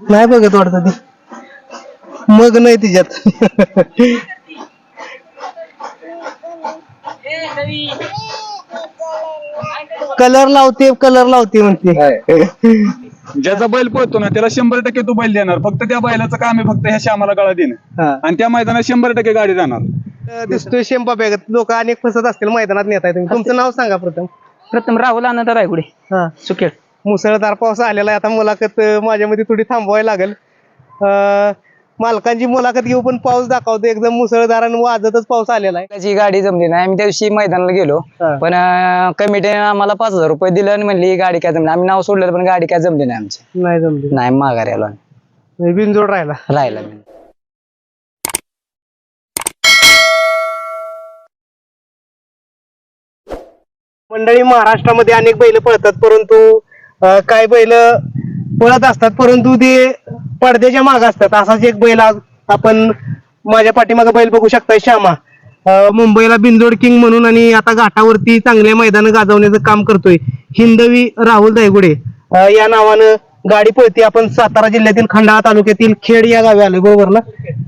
नाही बघत वाटत ती. मग नाही तिच्यात. कलर लावते कलर लावते म्हणते. ज्याचा बैल पळतो ना त्याला शंभर टक्के तू बैल देणार. फक्त त्या बैलाचं काम आहे फक्त ह्या श्यामाला गळा देणं. हा. आणि त्या मैदानात शंभर टक्के गाडी जाणार. दिसतोय शेंपा बॅगत लोक अनेक फसत असतील मैदानात नेताय तुम्ही. तुमचं नाव सांगा प्रथम. प्रथम राहुल आनंद रायगुडे हा. सुखेड. मुसळधार पाऊस आलेला आहे. आता मुलाखत माझ्यामध्ये थोडी थांबवायला लागेल. अं, मालकांची मुलाखत घेऊ पण पाऊस दाखवतो. एकदम मुसळधार आणि वाजतच पाऊस आलेला आहे. त्याची गाडी जमली नाही. आम्ही त्या दिवशी मैदानाला गेलो. पण कमिटीने आम्हाला पाच हजार रुपये दिलं आणि म्हणली गाडी काय जमली आम्ही नाव सोडलं पण गाडी काय जमली नाही आमची. नाही जमली. नाही माघारी आलो आम्ही. बिनजोड राहिला. राहिला मंडळी महाराष्ट्रामध्ये अनेक बैल पळतात परंतु अं, काही बैल पळत असतात परंतु ते पडद्याच्या माग असतात. असाच एक बैल आज आपण माझ्या पाठीमागे बैल बघू शकता श्यामा. अं, मुंबईला बिंदोड किंग म्हणून आणि आता घाटावरती चांगले मैदान गाजवण्याचं काम करतोय हिंदवी राहुल दायगुडे. अं, या नावानं गाडी पळते. आपण सातारा जिल्ह्यातील खंडाळा तालुक्यातील खेड या गावी आलोय बरोबर ना?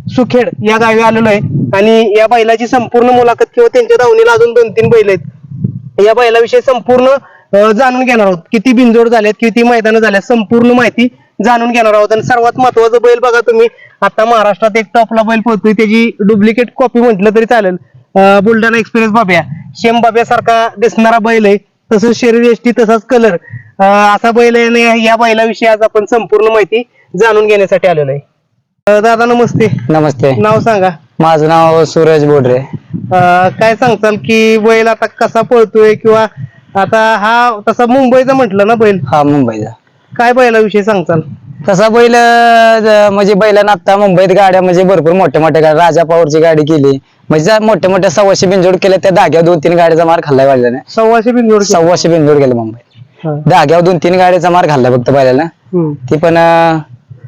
सुखेड या गावी आलेलो आहे. आणि या बैलाची संपूर्ण मुलाखत किंवा त्यांच्या दावणीला अजून दोन तीन बैल आहेत. या बैलाविषयी संपूर्ण जाणून घेणार आहोत. किती बिनजोड झाल्यात किती मैदानं झाल्यात संपूर्ण माहिती जाणून घेणार आहोत. आणि सर्वात महत्वाचं बैल बघा तुम्ही. आता महाराष्ट्रात एक टॉपला बैल पोहोचतोय त्याची डुप्लिकेट कॉपी म्हटलं तरी चालेल. बुलढाणा एक्सप्रेस बाब्या. शेम बाब्यासारखा दिसणारा बैल आहे. तसंच शरीर एष्टी तसाच कलर असा बैल आहे आणि या बैलाविषयी आज आपण संपूर्ण माहिती जाणून घेण्यासाठी आलेलो आहे. दादा नमस्ते. नमस्ते. नाव सांगा. माझं नाव सूरज बोडरे. काय सांगताल की बैल आता कसा पळतोय किंवा आता हा तसा मुंबईचा म्हटलं ना बैल? हा मुंबईचा. काय बैलाविषयी सांगताल? तसा बैल अं, म्हणजे बैलानं आता मुंबईत गाड्या म्हणजे भरपूर मोठ्या मोठ्या गाड्या राजा पॉवरची गाडी केली. म्हणजे ज्या मोठ्या मोठ्या सव्वाशे बिनजोड केल्या त्या धाग्यावर दोन तीन गाड्याचा मार खाल्लाय बैलाने. सव्वाशे बिनजोड सव्वाशे बिनजोड केले मुंबईत. धाग्यावर दोन तीन गाड्याचा मार खाल्लाय फक्त हम्म. ती पण अं,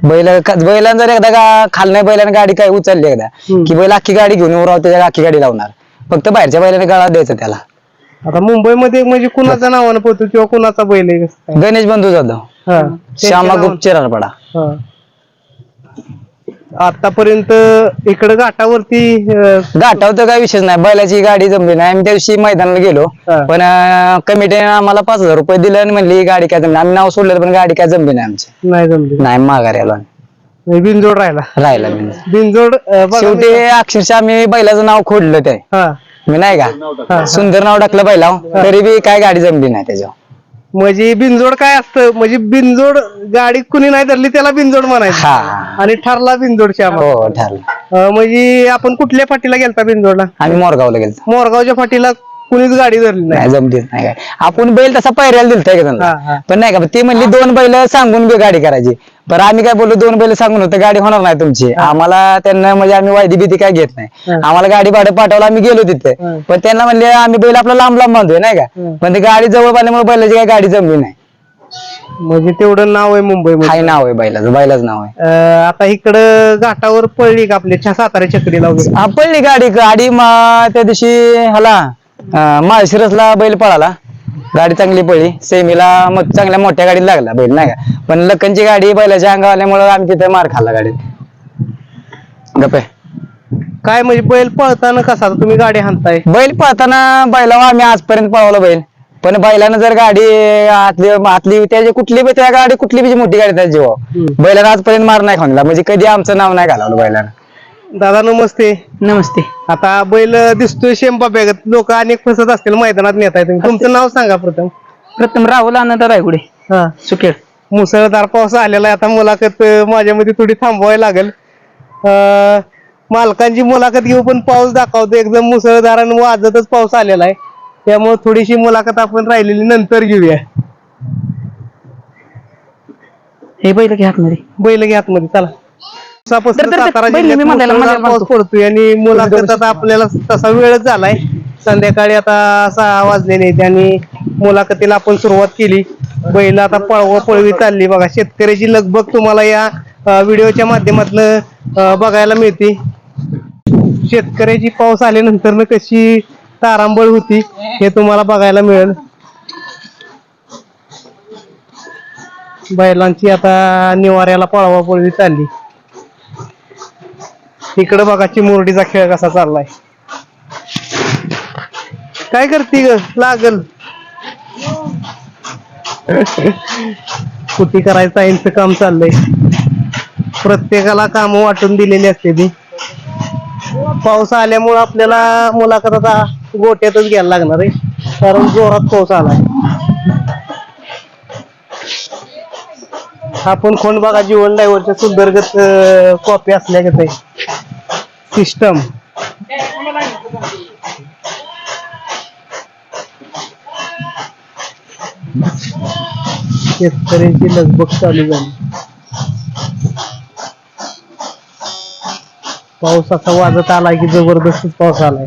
बैल बैलानं जर एकदा गा खालण्या बैलानं गाडी काय उचलली एकदा. हम्म. की बैल अख्खी गाडी घेऊन उराव त्याच्या अख्खी गाडी लावणार. फक्त बाहेरच्या बैलाने गाळा द्यायचा त्याला. आता मुंबईमध्ये म्हणजे कुणाच्या नावानं पळतो किंवा कुणाचा बैल आहे कसं काय? गणेश बंधू जाधव. हा. श्यामा गुप्त चिरारपाडा. हा. आतापर्यंत इकडे घाटावरती अं, घाटावर तर काही विषयच नाही. बैलाची गाडी जमली नाही. आम्ही त्या दिवशी मैदानाला गेलो. हा. पण कमिटीने आम्हाला पाच हजार रुपये दिले आणि म्हणली ही गाडी काय जमली आम्ही नाव सोडलं पण गाडी काय जमली नाही आमची. नाही जमली. नाही माघारी आलो आम्ही. बिनजोड राहिला. राहिला मी बिनजोड अं, बघा शेवटी अक्षरशः आम्ही बैलाचं नाव खोडलं ते. हा. मी नाही का? सुंदर नाव टाकलं बैला तरी बी काय गाडी जमली नाही त्याच्यावर. म्हणजे बिनजोड काय असतं? म्हणजे बिनजोड गाडी कुणी नाही धरली त्याला बिनजोड म्हणायचं. हा. आणि ठरला बिनजोड श्यामा हो ठरलं. म्हणजे आपण कुठल्या फाटीला गेलता बिनजोडला? आम्ही मोरगावला गेलो मोरगावच्या फाटीला कुणीच गाडी धरली नाही. नाही जमलीच नाही काय आपण बैल तसा पैऱ्याला दिलता हा. पण नाही का ते म्हणली दोन बैल सांगून बी गाडी करायची. पण आम्ही काय बोललो दोन बैल सांगून होतं गाडी होणार नाही तुमची. आम्हाला त्यांना म्हणजे आम्ही वायदी भीती काय घेत नाही. आम्हाला गाडी भाडं पाठवलं आम्ही गेलो तिथे. पण त्यांना म्हणले आम्ही बैल आपला लांब लांब बांधतोय नाही का. पण ते गाडी जवळ बांधल्यामुळे बैलाची काय गाडी जमली नाही. म्हणजे तेवढं नाव आहे मुंबईमध्ये हाय नाव आहे बैलाचं बैलाचं नाव आहे. आता इकडं घाटावर पडली का आपल्या छा- सातारा चक्रीला वगैरे. हा, पडली गाडी गाडी मा- त्या दिवशी ह्याला अं, माळशिरसला बैल पळाला. गाडी चांगली पळली सेमीला मग चांगल्या मोठ्या गाडीत लागला. बैल नाही का? पण लखनची गाडी बैलाच्या अंगावर आल्यामुळे आम्ही तिथे मार खाल्ला गाडीत. गप्पे काय म्हणजे बैल पळताना कसा आता तुम्ही गाडी हाणताय? बैल पळताना बैलावर आम्ही आजपर्यंत पळवलं बैल. पण बैलानं जर गाडी आतली आतली त्याची कुठली बी त्या गाडी कुठली बी मोठी गाडी त्याची जीवा. हम्म. बैलानं आजपर्यंत मार नाही खाऊन म्हणजे कधी आमचं नाव नाही घालवलं बैलानं. दादा नमस्ते. नमस्ते. आता बैल दिसतोय शेंपा बॅगत लोक अनेक फसत असतील मैदानात नेताय तुम्ही तुमचं नाव सांगा प्रथम. प्रथम राहुल आनंद रायगुडे. हा. सुखेड मुसळधार पाऊस आलेला आहे. आता मुलाखत अं, माझ्यामध्ये थोडी थांबवायला लागेल. अं, मालकांची मुलाखत घेऊ पण पाऊस दाखवतो. एकदम मुसळधार आणि वाजतच पाऊस आलेला आहे. त्यामुळे थोडीशी मुलाखत आपण राहिलेली नंतर घेऊया. हे बैल घ्या आतमध्ये. बैल घ्या आतमध्ये. चला. तर- तर- तर- सातारा बैल मी जिल्ह्यात म्हणायला- मुसळधार म्हणायला पाऊस पडतोय आणि मुलाखत आता आपल्याला तसा वेळच झालाय. संध्याकाळी आता सहा वाजलेले आहेत आणि मुलाखतीला आपण सुरुवात केली. बैल आता पळव पळवी चालली. बघा शेतकऱ्याची लगबग तुम्हाला या व्हिडिओच्या माध्यमातून बघायला मिळते. शेतकऱ्याची पाऊस आल्यानंतर कशी तारांबळ होती हे तुम्हाला बघायला मिळेल. बैलांची आता निवाऱ्याला पळवा पळवी चालली. इकडे बघा चिमुरडीचा खेळ कसा चाललाय. काय करते ग? लागल. कुठी करायचं यांचं काम चाललंय. प्रत्येकाला काम वाटून दिलेली असते ती. पाऊस आल्यामुळे आपल्याला मुलाखत आता गोट्यातच घ्यायला लागणार आहे. कारण जोरात पाऊस आलाय. आपण कोण बघा जीवन डायव्हरच्या सुंदरगत कॉपी असल्यागत आहे. सिस्टम. शेतकऱ्यांची लगबग चालू झाली. पाऊस असा वाजत आलाय की जबरदस्तच पाऊस आलाय.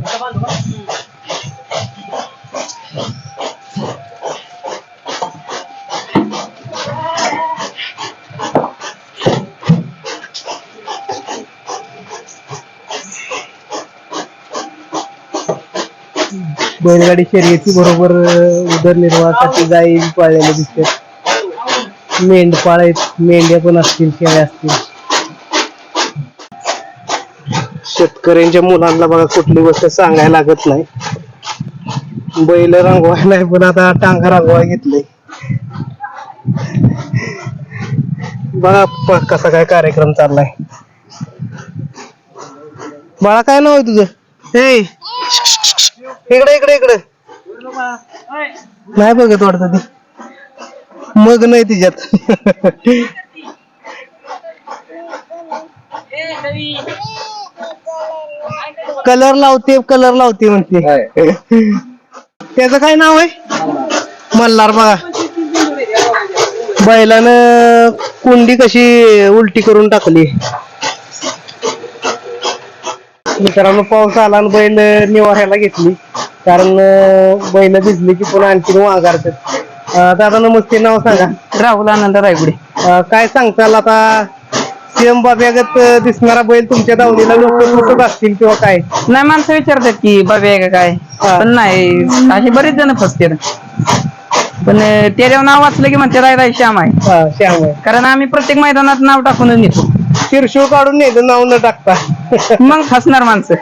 बैलगाडी शर्यती बरोबर उदरनिर्वाहासाठी गायी पाळलेल्या दिसतात. मेंढपाळ आहेत मेंढ्या पण असतील शेळ्या असतील. शेतकऱ्यांच्या मुलांना बघा कुठली गोष्ट सांगायला लागत नाही. बैल रंगवाय नाही पण आता टांगा रंगवाय घेतले बघा कसा काय कार्यक्रम चाललाय. बाळा काय नाव आहे तुझं? ए इकडे इकडे इकडे. नाही बघत वाटत ती. मग नाही तिच्यात. कलर लावते कलर लावते म्हणते. त्याचं काय नाव आहे? मल्हार बघा. बैलानं कुंडी कशी उलटी करून टाकली. मित्रांनो पाऊस आला आणि बैल निवाऱ्याला घेतली. कारण बैल भिजली की पुन्हा आणखीन वागारतात अं, दादा नमस्ते. नाव सांगा. राहुल आनंद रायगुडे. काय सांगताल आता? सीएम बाब्यागत दिसणारा बैल तुमच्या दावणीला लोक दिसत असतील किंवा काय? नाही माणसं विचारतात की बाबी आहे का काय. पण नाही असे बरेच जण फसते पण त्याच्यावर नाव वाचलं की म्हणते राय राय श्याम आहे. श्याम आहे. कारण आम्ही प्रत्येक मैदानात नाव टाकूनच नेतो. शिरशूळ काढून नेलं नाव न टाकता. मग फसणार माणसं.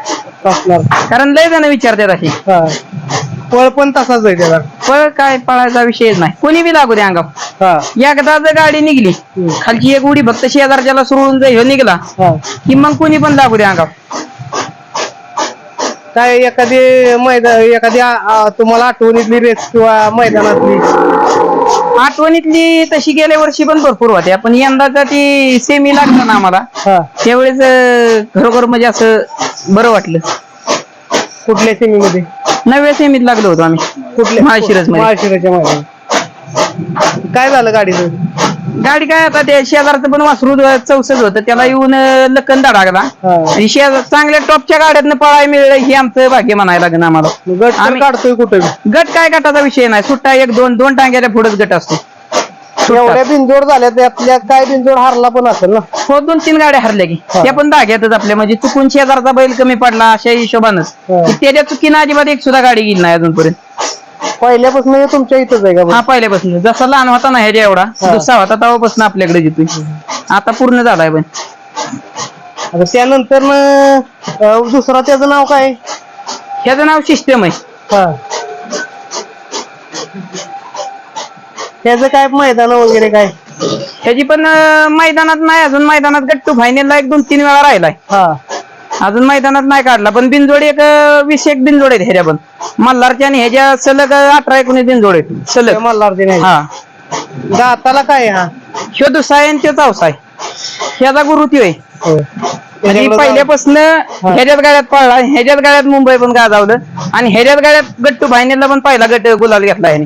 असणार कारण लय जण विचारतात अशी. हा. पळ पण तसाच आहे त्याला. पळ काय पळायचा विषयच नाही. कोणी बी लागू दे अंगाव हा. एकदा जर गाडी निघली हम्म. खालची एक उडी फक्त शेजारच्याला सोडून जर ह्यो निघला हा. की मग कोणी पण लागू दे अंगाव काय एखादी मैदान एखादी आ- आ- तुम्हाला आठवणीतली रेस किंवा मैदानातली? आठवणीतली तशी गेल्या वर्षी पण भरपूर होत्या. पण यंदाचा ती सेमी लागला ना आम्हाला. हा. त्यावेळेस अं, खरोखर म्हणजे असं बरं वाटलं. कुठल्या सेमीमध्ये नव्या सेमीत लागलो होतो आम्ही. कुठल्या? मध्ये माळशिरसच्या मैदानात काय झालं गाडीचं? गाडी काय आता ते शेजारचं पण वासरू चौसष्ट होतं त्याला येऊन लक्कन धडाकला हा. आणि शेजार चांगल्या टॉपच्या गाड्यातनं पळाय मिळलं हे आमचं भाग्य म्हणायला लागेल आम्हाला. गट तर आम्ही- काढतोय कुठं. गट काय गटाचा विषय नाही सुट्टा एक दोन दोन टांग्याच्या पुढेच गट असतो. एवढ्या बिनजोड झाल्या त्यातल्या काय बिनजोड हारला पण असेल ना? हो दोन तीन गाड्या हरल्या की. हा. त्या पण धाग्यातच आपल्या म्हणजे चुकून शेजारचा बैल कमी पडला अशा हिशोबानंच. हा. की त्याच्या चुकीनं अजिबात एक सुद्धा गाडी गेली नाही अजूनपर्यंत. पहिल्यापासून हे तुमच्या इथंच आहे का हा पहिल्यापासून. जसा लहान होता ना ह्याच्या एवढा हा. दुसरा होता तेव्हापासून आपल्याकडे जितोय. आता पूर्ण झालाय पण. आता त्यानंतर न, दुसरा त्याचं नाव काय? ह्याचं नाव सिस्टम आहे. हा. त्याचं काय मैदान वगैरे काय? ह्याची पण अं, मैदानात नाही अजून मैदानात गट्टू फायनलला एक दोन तीन वेळा राहिलाय. हा. अजून मैदानात नाही काढला पण बिनजोड एक वीस एक बिनजोड आहेत ह्याच्या पण मल्हारच्या आणि ह्याच्या सलग अठरा एकोणीस बिनजोड आहेत. सलग. मल्हारचे नाही. हा. दाताला काय हा? ह्यो दुसरा आहे आणि त्यो चौसा आहे ह्याचा गुरु त्यो आहे. म्हणजे पहिल्यापासून ह्याच्यात गाड्यात पळला ह्याच्यात गाड्यात मुंबई पण गाजावलं आणि ह्याच्यात गाड्यात गट्टू फायनलला पण पहिला गट गुलाल घेतला ह्याने.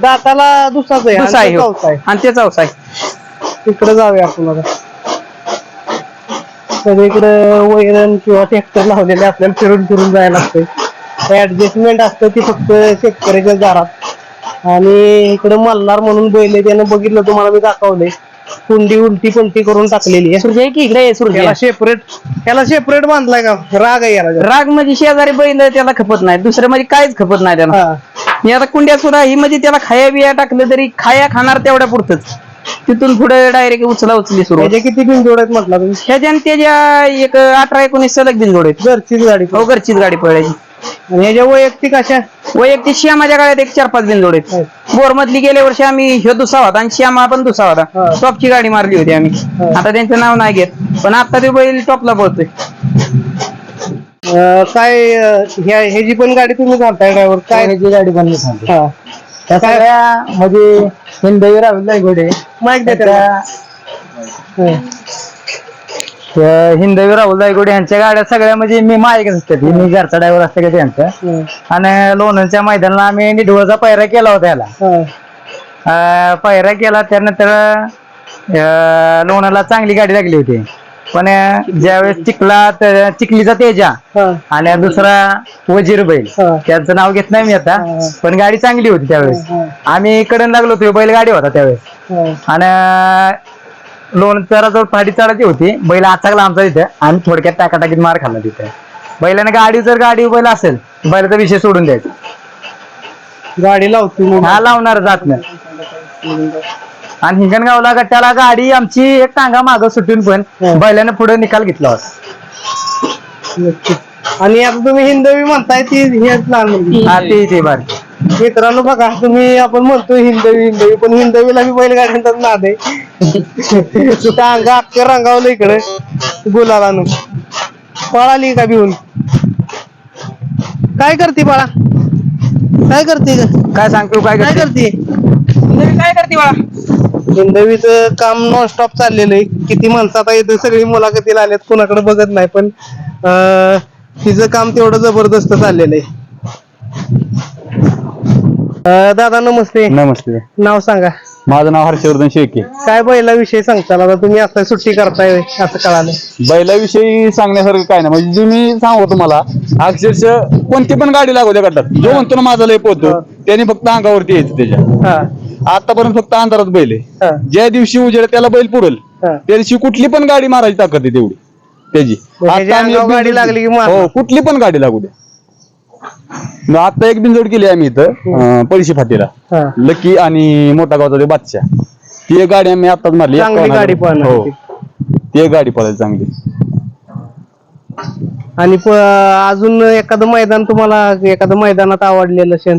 दाताला दुसराच आहे दुसरा आहे आणि ह्यो. तो चौथा आहे आणि ते चौसा आहे तिकडे जाऊया आपण आता. सगळीकडे वैरण किंवा ट्रॅक्टर लावलेले आपल्याला फिरून फिरून जायला लागतंय. ऍडजस्टमेंट असतं ती फक्त शेतकऱ्याच्या दारात. आणि इकडे मल्हार म्हणून बैल त्यानं बघितलं तुम्हाला मी दाखवलंय. कुंडी उलटी पंटी करून टाकलेली आहे. की इकडे सेपरेट त्याला सेपरेट बांधलाय का? राग आहे याला. राग म्हणजे शेजारी बैल त्याला खपत नाही. दुसरं म्हणजे काहीच खपत नाही त्याला. मी आता कुंड्या सुद्धा ही म्हणजे त्याला खाया बिया टाकलं तरी खाया खाणार तेवढ्या पुरतच. तिथून पुढे डायरेक्ट उचला उचली सुरू त्याचे किती बिनजोड आहेत म्हटलं तुम्ही? ह्याच्यान त्याच्या एक अठरा एकोणीस सलग बिनजोड आहेत. घरचीच गाडी हो घरचीच गाडी पळायची. आणि ह्याच्या वैयक्तिक अशा? वैयक्तिक श्यामाच्या गाड्यात एक चार पाच बिनजोड आहेत. बोर मधली गेल्या वर्षी आम्ही ह्यो दुसरा होता आणि श्यामा पण दुसरा हा. होता टॉपची गाडी मारली होती आम्ही. हा. आता त्यांचं नाव नाही घेत. पण आता ते बैल टॉपला पळतोय. अं, काय अं, ह्या ह्याची पण गाडी तुम्ही घालताय ड्रायव्हर? काय? ह्याची गाडी पण मी सांगतो. हा. त्या सगळ्या म्हणजे हिंदवी राहुल घोडे त्या त्या हिंदवी राहुल दायगोडे यांच्या गाड्या सगळ्या म्हणजे मी माझ्याकडे असतात. मी घरचा ड्रायव्हर असते का त्यांचा. आणि लोणंदच्या मैदानाला आम्ही निडवळचा पैरा केला होता याला. अं, पैरा केला त्यानंतर अं, लोणाला चांगली गाडी लागली होती. पण अं, ज्यावेळेस चिखला त- चिखलीचा तेजा आणि दुसरा वजीर बैल हा. त्यांचं नाव घेत नाही मी आता. हा. पण गाडी चांगली होती त्यावेळेस. हा. आम्ही कडन लागलो होतो बैल गाडी होता त्यावेळेस. आणि लोण जवळ फाडी चढायची होती. बैल आचाकला आमचा तिथे आणि थोडक्यात टाकाटाकीत मार खाल्ला तिथे. बैलाने गाडी जर गाडी बैल असेल बैलाचा विषय सोडून द्यायचा. गाडी लावतो. हा लावणार जात नाही. आणि हिंगणगावला गट्ट्याला गाडी आमची एक टांगा माग सुटून पण. बैलाने पुढे निकाल घेतला होता. आणि आता तुम्ही हिंदवी म्हणताय ती हेच लहान हा ते ते बार मित्रांनो बघा तुम्ही आपण म्हणतो हिंदवी हिंदवी पण हिंदवीला बी बैलगाड्यांचा नाद. आहे टांगा अख्खं रंगावलं इकडे गुलाला पळाली का भिवून काय करते बाळा? काय करते ग? काय सांगतो काय काय करते? करते? काय करते बाळा? हिंदवीचं काम नॉनस्टॉप चाललेलं आहे. किती माणसं आता इथे सगळी मुलाखतीला आल्यात कुणाकडे बघत नाही पण अं, तिचं काम तेवढं जबरदस्त चाललेलं आहे. अं, दादा नमस्ते. नमस्ते. नाव सांगा. माझं नाव हर्षवर्धन शेळके. काय बैलाविषयी सांगताल? आता तुम्ही आता सुट्टी करताय असं कळालं. बैलाविषयी सांगण्यासारखं काय नाही. म्हणजे जे मी सांगू तुम्हाला अक्षरशः कोणती पण गाडी लागू द्या गटात. जो म्हणतो ना माझा लय पोहतो त्याने फक्त अंगावरती यायचं त्याच्या. हा. आतापर्यंत फक्त अंधारात बैल आहे. हा. ज्या दिवशी उजेड त्याला बैल पुरल हा. त्या दिवशी कुठली पण गाडी मारायची ताकद आहे तेवढी. त्याची. आता आम्ही अंगावर गाडी लागली की मारणार. हो कुठली पण गाडी लागू द्या मग आता एक बिनजोड केली आम्ही इथं अं, पळशी फाटीला. हा. लकी आणि मोठा गावचा ते बादशाह. ती एक गाडी आम्ही आताच मारली चांगली गाडी. पळणार हो. ती एक गाडी पळायची चांगली. आणि प- अजून एखादं मैदान तुम्हाला एखादं मैदानात आवडलेलं शेण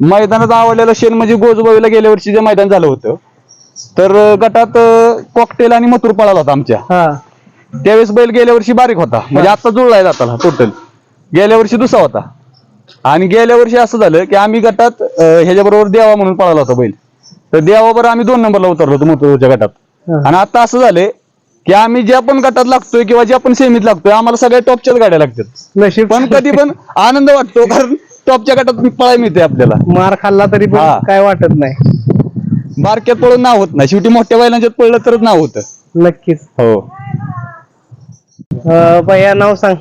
मैदानात आवडलेलं शेण म्हणजे गोजबावीला गेल्या वर्षी जे मैदान झालं होतं. तर अं, गटात कॉकटेल आणि मथुर पळाला होता आमच्या. हा. त्यावेळेस बैल गेल्या वर्षी बारीक होता. म्हणजे आता जुळलाय जाताला टोटल गेल्या वर्षी दुसरा होता. आणि गेल्या वर्षी असं झालं की आम्ही गटात ह्याच्याबरोबर देवा म्हणून पळाला होता बैल. तर देवाबरोबर आम्ही दोन नंबरला उतरलो होतो मथुरच्या गटात. आणि आता असं झालंय की आम्ही ज्या पण गटात लागतोय किंवा ज्या पण सेमीत लागतोय आम्हाला सगळ्या टॉपच्याच गाड्या लागतात. नशीब. पण कधी पण आनंद वाटतो कारण टॉपच्या गटात पळाय मिळते आपल्याला. मार खाल्ला तरी पण. काय वाटत नाही. बारक्यात पळून नाव होत नाही. शेवटी मोठ्या बैलांच्यात पडलं तरच नाव होतं. नक्कीच. हो. भैया नाव सांग.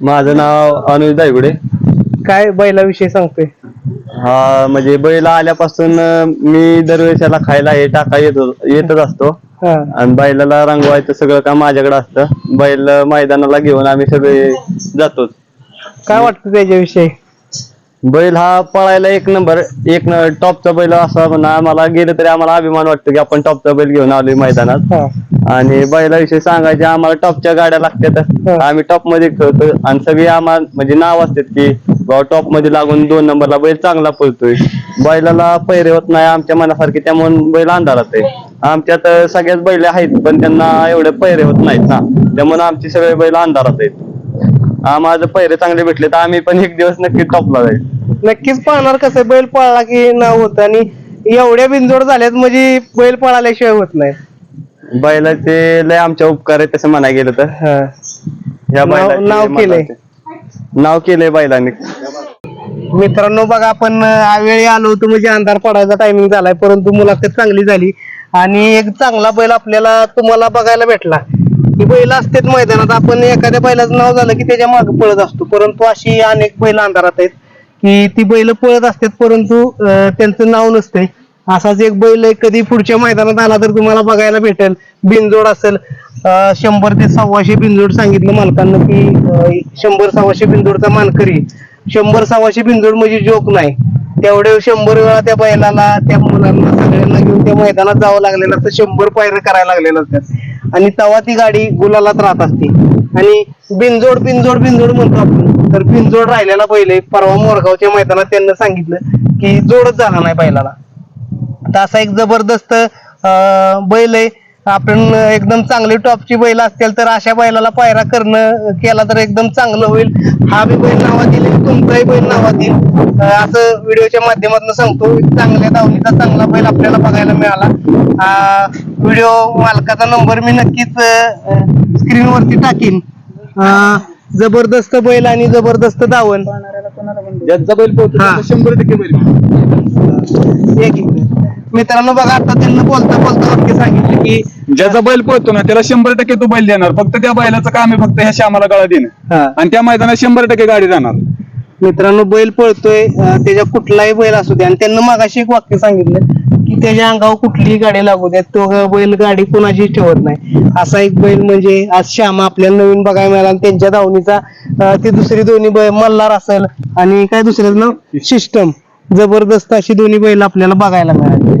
माझं नाव अनुज दायगुडे. काय बैलाविषयी सांगतोय? हा म्हणजे बैल आल्यापासून अं, मी दरवेळेस याला खायला हे टाका येत येतच असतो. हा. आणि बैलाला रंगवायचं सगळं काम माझ्याकडे असतं. बैल मैदानाला घेऊन आम्ही सगळे जातोच. काय वाटतं त्याच्याविषयी? बैल हा पळायला एक नंबर एक टॉपचा बैल असा म्हणा आम्हाला गेलं तरी आम्हाला अभिमान वाटतो की आपण टॉपचा बैल घेऊन आलोय मैदानात. आणि बैलाविषयी सांगायचे आम्हाला टॉपच्या गाड्या लागतात. आम्ही टॉपमध्ये खेळतो आणि सगळी आम्हाला म्हणजे नाव असतात की बाबा टॉपमध्ये लागून दोन नंबरला बैल चांगला पळतोय. बैलाला पैरे होत नाही आमच्या मनासारखे त्यामुळे बैल अंधारात आहे. आमच्यात सगळ्याच बैल आहेत पण त्यांना एवढे पैरे होत नाहीत ना. त्यामुळे आमचे सगळे बैल अंधारात आहेत. आम्हाला पैरे चांगले भेटले तर आम्ही पण एक दिवस नक्की टॉपला जाईल. नक्कीच पाहणार कसं बैल पळला की नाव होतं आणि एवढ्या बिनजोड झाल्यात म्हणजे बैल पळाल्याशिवाय होत नाही. बैलाचे लय आमच्या उपकार आहे तसं म्हणाय गेलं तर. हा. ह्या नाव- बैलाचे नाव केलंय. नाव केलंय बैलांनी. मित्रांनो बघा आपण वेळी आलो होतो म्हणजे अंधार पडायचा टायमिंग झालाय परंतु मुलाखत चांगली झाली. आणि एक चांगला बैल आपल्याला तुम्हाला बघायला भेटला. की बैल असतात मैदानात. आपण एखाद्या बैलाचं नाव झालं की त्याच्यामागे पळत असतो. परंतु अशी अनेक बैल अंधारात आहेत की ती बैल पळत असतात परंतु अं, त्यांचं नाव नसतंय. असाच एक बैल आहे, कधी पुढच्या मैदानात आला तर तुम्हाला बघायला भेटेल. बिनजोड असेल. अं, शंभर ते सव्वाशे बिनजोड सांगितलं मालकांना की अं, शंभर सव्वाशे बिनजोडचा मानकरी शंभर सव्वाशे बिनजोड म्हणजे जोक नाही. तेवढे शंभर वेळा त्या बैलाला त्या मुलांना सगळ्यांना घेऊन त्या मैदानात जावं लागलेलं असतं. शंभर पायरं करायला लागलेलं असतात आणि तेव्हा ती गाडी गुलालात राहत असते. आणि बिनजोड बिनजोड बिनजोड म्हणतो आपण. तर बिनजोड राहिलेला बैल परवा मोरगावच्या मैदानात त्यांना सांगितलं की जोडच झाला नाही बैलाला. तर असा एक जबरदस्त अं, बैल आहे. आपण एकदम चांगली टॉपची बैल असतील तर अशा बैलाला पायरा करणं केला तर एकदम चांगलं होईल. हा बी बैल नावात येईल तुमचाही बैल नावात येईल अं, असं व्हिडिओच्या माध्यमातून सांगतो. चांगल्या दावणीचा चांगला बैल आपल्याला बघायला मिळाला. व्हिडिओ मालकाचा नंबर मी नक्कीच स्क्रीनवरती टाकीन. जबरदस्त बैल आणि जबरदस्त दावण ज्यांचा बैल शंभर टक्के बैल. मित्रांनो बघा आता त्यांना बोलता बोलता सांगितलं की ज्याचा बैल पळतो ना त्याला शंभर टक्के तो बैल देणार. फक्त त्या बैलाचं काम आहे फक्त ह्या श्यामाला गळा देणं. हा. आणि त्या मैदानात शंभर टक्के गाडी जाणार. मित्रांनो बैल पळतोय अं, त्याच्या कुठलाही बैल असू दे. आणि त्यांना मागाशी एक वाक्य सांगितलं की त्याच्या अंगावर कुठलीही गाडी लागू द्या तो बैल गाडी कोणाची ठेवत नाही. असा एक बैल म्हणजे आज श्यामा आपल्याला नवीन बघायला मिळाला आणि त्यांच्या धावणीचा अं, ती दुसरी दोन्ही बैल मल्हार असेल आणि काय दुसऱ्याचं नाव? सिस्टम जबरदस्त अशी दोन्ही बैल आपल्याला बघायला मिळाली.